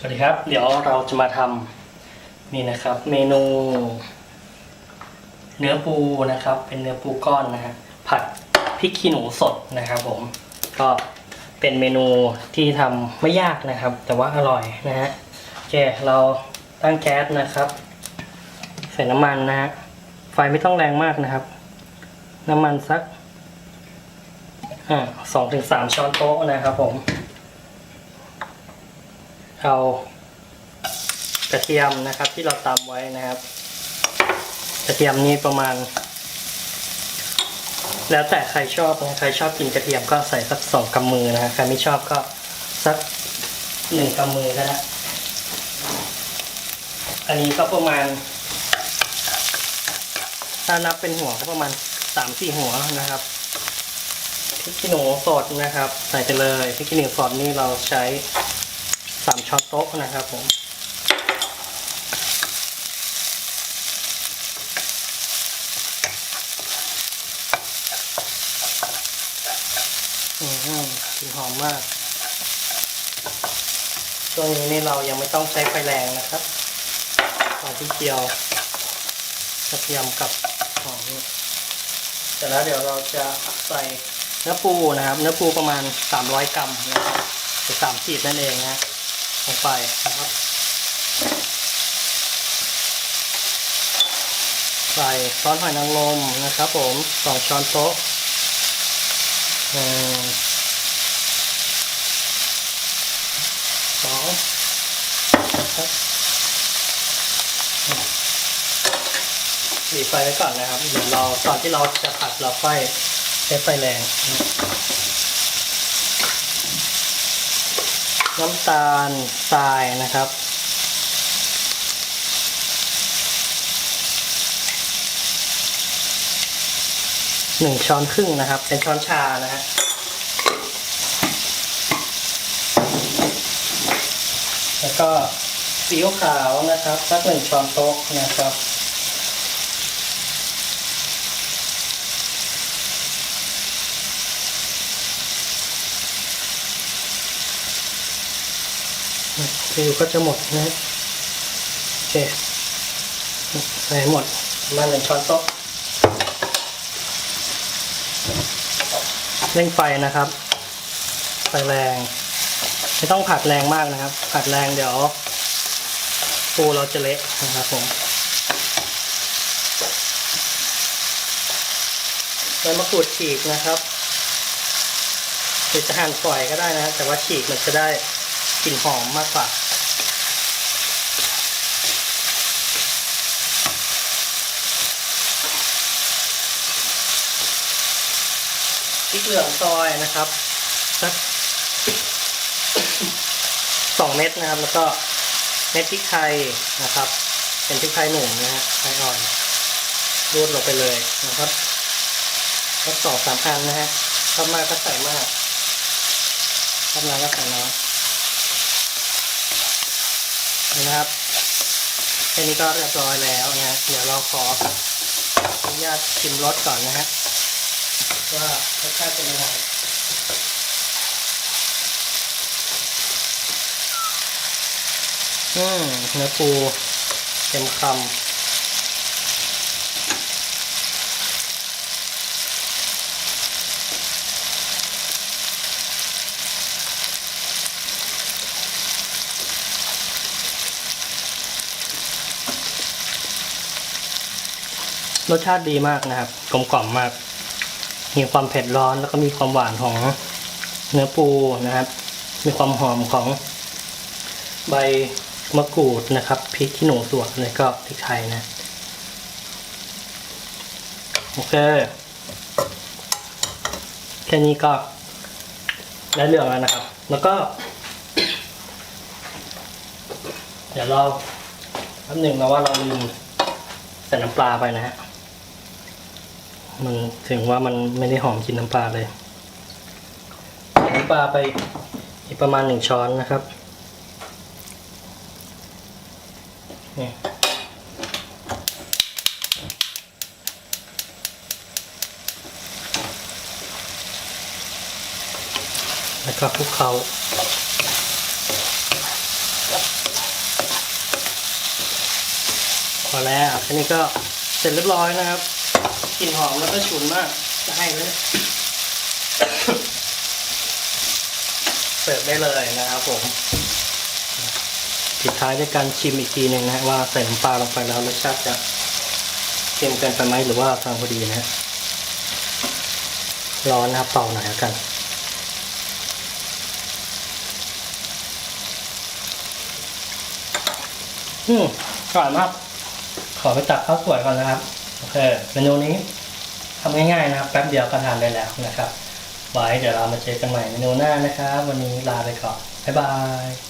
สวัสดีครับ เดี๋ยวเราจะมาทำนี่นะครับ เมนู เนื้อปูนะครับ เป็นเนื้อปูก้อนนะฮะผัดพริกขี้หนูสดนะครับผมก็เป็นเมนูที่ทำไม่ยากนะครับ แต่ว่าอร่อยนะฮะโอเคเราตั้งแก๊สนะครับ ใส่น้ำมันนะฮะไฟไม่ต้องแรงมากนะครับ น้ำมันสักอ่าสองถึงสามช้อนโต๊ะนะครับผม เอากระเทียมนะครับ ที่เราตำไว้นะครับ กระเทียมนี่ประมาณ แล้วแต่ใครชอบนะใครชอบกินกระเทียมก็ใส่สักสองกำมือนะฮะใครไม่ชอบก็สักหนึ่งกำมือก็ได้อันนี้ก็ประมาณ ถ้านับเป็นหัวก็ประมาณสามสี่หัวนะครับพริกขี้หนูสดนะครับ ใส่ไปเลยพริกขี้หนูสดนี่เราใช้ สามช้อนโต๊ะนะครับผมอืมกลิ่นหอมมากช่วงนี้นี่เรายังไม่ต้องใช้ไฟแรงนะครับตอนที่เจียวกระเทียมกับหอมเสร็จแล้วเดี๋ยวเราจะใส่เนื้อปูนะครับ เนื้อปูประมาณ 300 กรัมนะครับหรือสามขีดนั่นเองนะ ลงไปนะครับใส่ซอสหอยนางรมนะครับผมสองช้อนโต๊ะหนึ่งสองครับดีไฟไว้ก่อนนะครับเดี๋ยวเราตอนที่เราจะผัดเราค่อยใช้ไฟแรง น้ำตาลทรายนะครับ หนึ่งช้อนครึ่งนะครับ เป็นช้อนชานะฮะแล้วก็ซีอิ๊วขาวนะครับสักหนึ่งช้อนโต๊ะนะครับ ฟิวก็จะหมดนะโอเคใส่หมดมาหนึ่งช้อนโต๊ะเร่งไฟนะครับไฟแรงไม่ต้องผัดแรงมากนะครับ ผัดแรงเดี๋ยวปูเราจะเละนะครับผมใบมะกรูดฉีกนะครับหรือจะหั่นฝอยก็ได้นะ แต่ว่าฉีกมันจะได้ กลิ่นหอมมากกว่าพริกเหลืองซอยนะครับสักสองเม็ดนะครับ แล้วก็เม็ดพริกไทยนะครับ เป็นพริกไทยหนุ่มนะฮะไทยอ่อนรูดลงไปเลยนะครับสักสองสามอันนะฮะชอบมากก็ใส่มากชอบน้อยก็ใส่น้อย นะครับแค่นี้ก็เรียบร้อยแล้วนะเดี๋ยวเราขออนุญาตชิมรสก่อนนะฮะว่ารสชาติเป็นยังไงอืมเนื้อปูเต็มคำ รสชาติดีมากนะครับ กลมกล่อมมาก มีความเผ็ดร้อนแล้วก็มีความหวานของเนื้อปูนะครับ มีความหอมของใบมะกรูดนะครับพริกขี้หนูสวนแล้วก็พริกไทยนะโอเคแค่นี้ก็ได้เรื่องแล้วนะครับ แล้วก็ เดี๋ยวเราแป๊บหนึ่งนะว่าเราลืมใส่น้ำปลาไปนะฮะ มันถึงว่ามันไม่ได้หอมกินน้ำปลาเลยน้ำปลาไปประมาณหนึ่งช้อนนะครับนี่แล้วก็คลุกเคล้าพอแล้วอันนี้ก็เสร็จเรียบร้อยนะครับ กลิ่นหอมแล้วก็ฉุนมากจะให้เลยเสิร์ฟได้เลยนะครับผมปิดท้ายด้วยการชิมอีกทีหนึ่งนะว่าใส่น้ำปลาลงไปแล้วรสชาติจะเค็มเกินไปไหมหรือว่ากำลังพอดีนะฮะร้อนนะครับเป่าหน่อยแล้วกันอืมอร่อยมากขอไปตักข้าวสวยก่อนนะครับ โอเคเมนูนี้ทำง่ายๆนะครับแป๊บเดียวก็ทานได้แล้วนะครับ ไว้เดี๋ยวเรามาเจอกันใหม่เมนูหน้านะครับ วันนี้ลาไปก่อนบ๊ายบาย